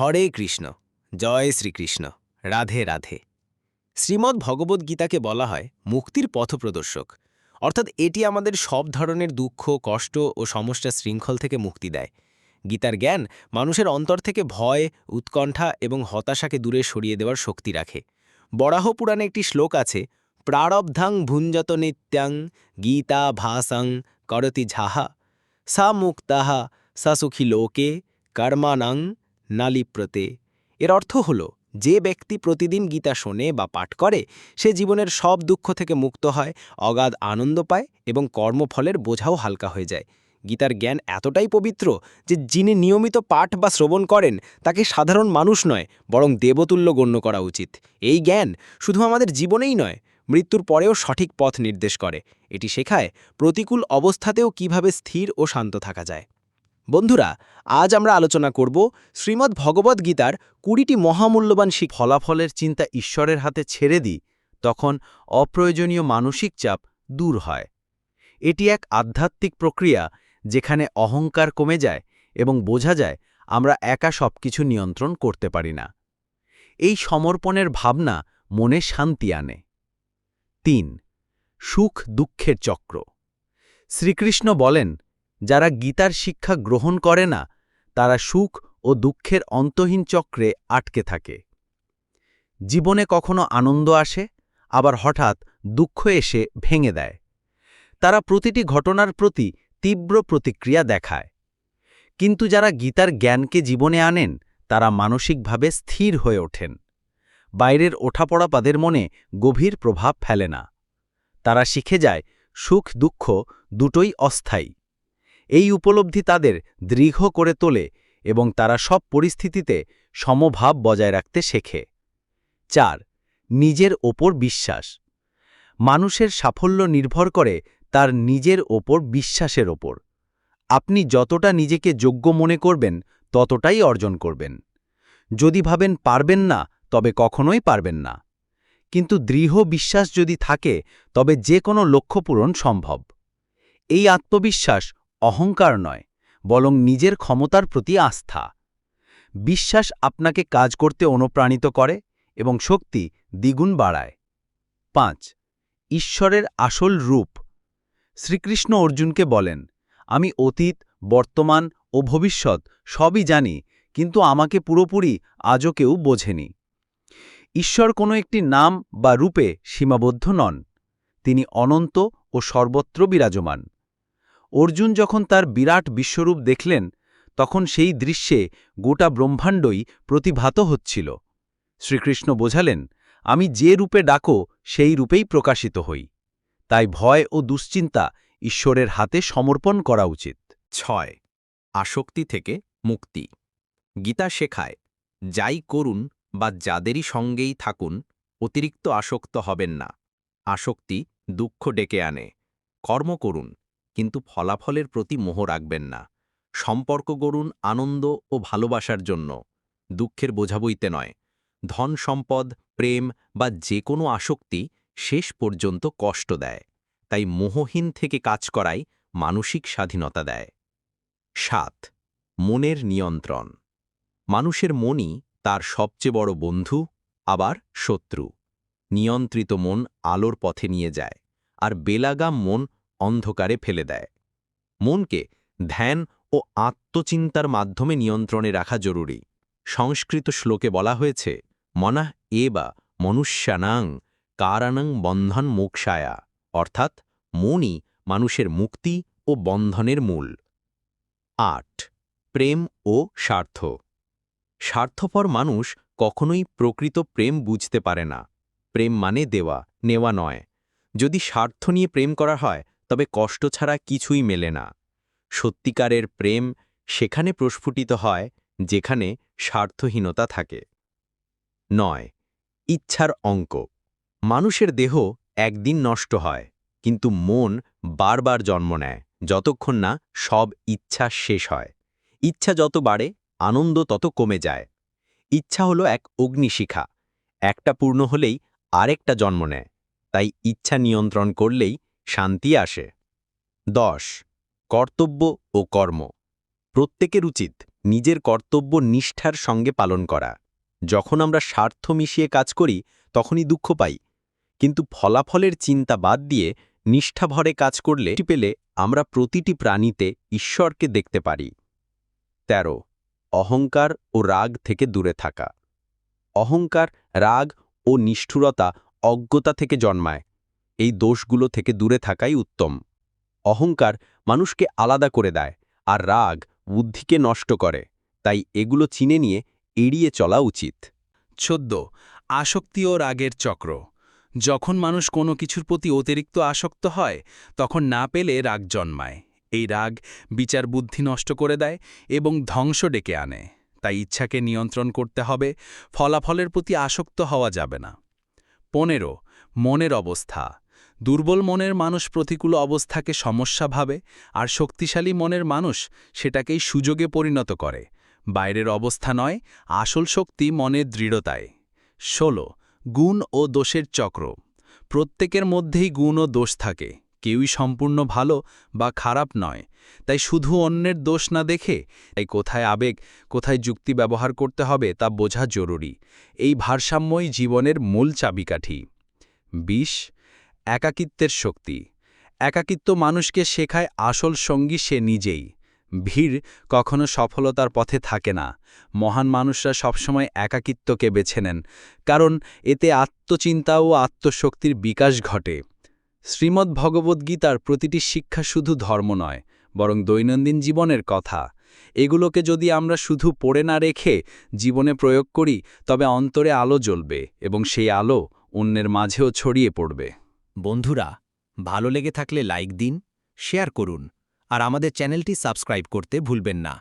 হরে কৃষ্ণ, জয় শ্রীকৃষ্ণ, রাধে রাধে। শ্রীমদ্ ভগবদ্ গীতাকে বলা হয় মুক্তির পথপ্রদর্শক অর্থাৎ এটি আমাদের সব ধরনের দুঃখ, কষ্ট ও সমস্যা শৃঙ্খল থেকে মুক্তি দেয়। গীতার জ্ঞান মানুষের অন্তর থেকে ভয়, উৎকণ্ঠা এবং হতাশাকে দূরে সরিয়ে দেওয়ার শক্তি রাখে। বরাহ পুরাণে একটি শ্লোক আছে, প্রারব্ধাং ভুঞ্জত নিত্যাং, গীতা ভাসাং, করতি ঝাহা সা মুক্তাহা, সা সুখী লোকে কর্মানাং নালিপ্রতে এর অর্থ হল, যে ব্যক্তি প্রতিদিন গীতা শোনে বা পাঠ করে, সে জীবনের সব দুঃখ থেকে মুক্ত হয়, অগাধ আনন্দ পায় এবং কর্মফলের বোঝাও হালকা হয়ে যায়। গীতার জ্ঞান এতটাই পবিত্র যে যিনি নিয়মিত পাঠ বা শ্রবণ করেন, তাকে সাধারণ মানুষ নয়, বরং দেবতুল্য গণ্য করা উচিত। এই জ্ঞান শুধু আমাদের জীবনেই নয়, মৃত্যুর পরেও সঠিক পথ নির্দেশ করে। এটি শেখায়, প্রতিকূল অবস্থাতেও কীভাবে স্থির ও শান্ত থাকা যায়। বন্ধুরা, আজ আমরা আলোচনা করব শ্রীমদ্ ভগবদ্ গীতার কুড়িটি মহামূল্যবান শিখ ফলাফলের চিন্তা ঈশ্বরের হাতে ছেড়ে দিই, তখন অপ্রয়োজনীয় মানসিক চাপ দূর হয়। এটি এক আধ্যাত্মিক প্রক্রিয়া যেখানে অহংকার কমে যায় এবং বোঝা যায় আমরা একা সবকিছু নিয়ন্ত্রণ করতে পারি না। এই সমর্পণের ভাবনা মনে শান্তি আনে। তিন সুখ দুঃখের চক্র। শ্রীকৃষ্ণ বলেন যারা গীতার শিক্ষা গ্রহণ করে না, তারা সুখ ও দুঃখের অন্তহীন চক্রে আটকে থাকে। জীবনে কখনো আনন্দ আসে, আবার হঠাৎ দুঃখ এসে ভেঙে দেয়। তারা প্রতিটি ঘটনার প্রতি তীব্র প্রতিক্রিয়া দেখায়। কিন্তু যারা গীতার জ্ঞানকে জীবনে আনেন, তারা মানসিকভাবে স্থির হয়ে ওঠেন। বাইরের ওঠাপড়া তাদের মনে গভীর প্রভাব ফেলে না। তারা শিখে যায় সুখ দুঃখ দুটোই অস্থায়ী। এই উপলব্ধি তাদের দৃঢ় করে তোলে এবং তারা সব পরিস্থিতিতে সমভাব বজায় রাখতে শেখে। চার, নিজের ওপর বিশ্বাস। মানুষের সাফল্য নির্ভর করে তার নিজের ওপর বিশ্বাসের ওপর। আপনি যতটা নিজেকে যোগ্য মনে করবেন, ততটাই অর্জন করবেন। যদি ভাবেন পারবেন না, তবে কখনোই পারবেন না। কিন্তু দৃঢ় বিশ্বাস যদি থাকে, তবে যে কোনো লক্ষ্য পূরণ সম্ভব। এই আত্মবিশ্বাস অহংকার নয়, বরং নিজের ক্ষমতার প্রতি আস্থা। বিশ্বাস আপনাকে কাজ করতে অনুপ্রাণিত করে এবং শক্তি দ্বিগুণ বাড়ায়। পাঁচ, ঈশ্বরের আসল রূপ। শ্রীকৃষ্ণ অর্জুনকে বলেন, আমি অতীত, বর্তমান ও ভবিষ্যৎ সবই জানি, কিন্তু আমাকে পুরোপুরি আজও কেউ বোঝেনি। ঈশ্বর কোনো একটি নাম বা রূপে সীমাবদ্ধ নন। তিনি অনন্ত ও সর্বত্র বিরাজমান। অর্জুন যখন তার বিরাট বিশ্বরূপ দেখলেন, তখন সেই দৃশ্যে গোটা ব্রহ্মাণ্ডই প্রতিভাত হচ্ছিল। শ্রীকৃষ্ণ বোঝালেন, আমি যে রূপে ডাকো, সেই রূপেই প্রকাশিত হই। তাই ভয় ও দুশ্চিন্তা ঈশ্বরের হাতে সমর্পণ করা উচিত। ছয়। আসক্তি থেকে মুক্তি। গীতা শেখায়, যাই করুন বা যাদেরই সঙ্গেই থাকুন, অতিরিক্ত আসক্ত হবেন না। আসক্তি দুঃখ ডেকে আনে। কর্ম করুন। কিন্তু ফলাফলের প্রতি মোহ রাখবেন না। সম্পর্ক গড়ুন আনন্দ ও ভালোবাসার জন্য। দুঃখের বোঝাবইতে নয়। ধন সম্পদ, প্রেম বা যে কোনো আসক্তি শেষ পর্যন্ত কষ্ট দেয়। তাই মোহহীন থেকে কাজ করাই মানসিক স্বাধীনতা দেয়। সাত, মনের নিয়ন্ত্রণ। মানুষের মনই তার সবচেয়ে বড় বন্ধু, আবার শত্রু। নিয়ন্ত্রিত মন আলোর পথে নিয়ে যায়। আর বেলাগাম মন অন্ধকারে ফেলে দেয়। মনকে ধ্যান ও আত্মচিন্তার মাধ্যমে নিয়ন্ত্রণে রাখা জরুরি। সংস্কৃত শ্লোকে বলা হয়েছে মনাহ এ বা মনুষ্যানাং কারানাং বন্ধন মোক্ষায়া, অর্থাৎ মনই মানুষের মুক্তি ও বন্ধনের মূল। আট, প্রেম ও স্বার্থ। স্বার্থপর মানুষ কখনোই প্রকৃত প্রেম বুঝতে পারে না। প্রেম মানে দেওয়া, নেওয়া নয়। যদি স্বার্থ নিয়ে প্রেম করা হয় তবে কষ্ট ছাড়া কিছুই মেলে না। সত্যিকারের প্রেম সেখানে প্রস্ফুটিত হয়, যেখানে স্বার্থহীনতা থাকে। নয়, ইচ্ছার অঙ্ক। মানুষের দেহ একদিন নষ্ট হয়, কিন্তু মন বারবার জন্ম নেয়, যতক্ষণ না সব ইচ্ছা শেষ হয়। ইচ্ছা যত বাড়ে, আনন্দ তত কমে যায়। ইচ্ছা হলো এক অগ্নিশিখা, একটা পূর্ণ হলেই আরেকটা জন্ম নেয়। তাই ইচ্ছা নিয়ন্ত্রণ করলেই শান্তি আসে। দশ, কর্তব্য ও কর্ম। প্রত্যেকের উচিত নিজের কর্তব্য নিষ্ঠার সঙ্গে পালন করা। যখন আমরা স্বার্থ মিশিয়ে কাজ করি, তখনই দুঃখ পাই। কিন্তু ফলাফলের চিন্তা বাদ দিয়ে নিষ্ঠাভরে কাজ করলে পেলে আমরা প্রতিটি প্রাণীতে ঈশ্বরকে দেখতে পারি। ১৩ অহংকার ও রাগ থেকে দূরে থাকা। অহংকার, রাগ ও নিষ্ঠুরতা অজ্ঞতা থেকে জন্মায়। এই দোষগুলো থেকে দূরে থাকাই উত্তম। অহংকার মানুষকে আলাদা করে দেয় আর রাগ বুদ্ধিকে নষ্ট করে, তাই এগুলো চিনে নিয়ে এড়িয়ে চলা উচিত। চোদ্দ, আসক্তি ও রাগের চক্র। যখন মানুষ কোনো কিছুর প্রতি অতিরিক্ত আসক্ত হয়, তখন না পেলে রাগ জন্মায়। এই রাগ বিচার বুদ্ধি নষ্ট করে দেয় এবং ধ্বংস ডেকে আনে। তাই ইচ্ছাকে নিয়ন্ত্রণ করতে হবে, ফলাফলের প্রতি আসক্ত হওয়া যাবে না। পনেরো, মনের অবস্থা। দুর্বল মনের মানুষ প্রতিকূল অবস্থাকে সমস্যা ভাবে, আর শক্তিশালী মনের মানুষ সেটাকেই সুযোগে পরিণত করে। বাইরের অবস্থা নয়, আসল শক্তি মনের দৃঢ়তায়। ১৬ গুণ ও দোষের চক্র। প্রত্যেকের মধ্যেই গুণ ও দোষ থাকে। কেউই সম্পূর্ণ ভালো বা খারাপ নয়। তাই শুধু অন্যের দোষ না দেখে, এই কোথায় আবেগ, কোথায় যুক্তি ব্যবহার করতে হবে তা বোঝা জরুরি। এই ভারসাম্যই জীবনের মূল চাবিকাঠি। ২০ একাকিত্বের শক্তি। একাকিত্ব মানুষকে শেখায় আসল সঙ্গী সে নিজেই। ভিড় কখনো সফলতার পথে থাকে না। মহান মানুষরা সবসময় একাকিত্বকে বেছে নেন, কারণ এতে আত্মচিন্তা ও আত্মশক্তির বিকাশ ঘটে। শ্রীমদ্ ভগবদ্গীতার প্রতিটি শিক্ষা শুধু ধর্ম নয়, বরং দৈনন্দিন জীবনের কথা। এগুলোকে যদি আমরা শুধু পড়ে না রেখে জীবনে প্রয়োগ করি, তবে অন্তরে আলো জ্বলবে এবং সেই আলো অন্যের মাঝেও ছড়িয়ে পড়বে। বন্ধুরা, ভালো লেগে থাকলে লাইক দিন, শেয়ার করুন, আর আমাদের চ্যানেলটি সাবস্ক্রাইব করতে ভুলবেন না।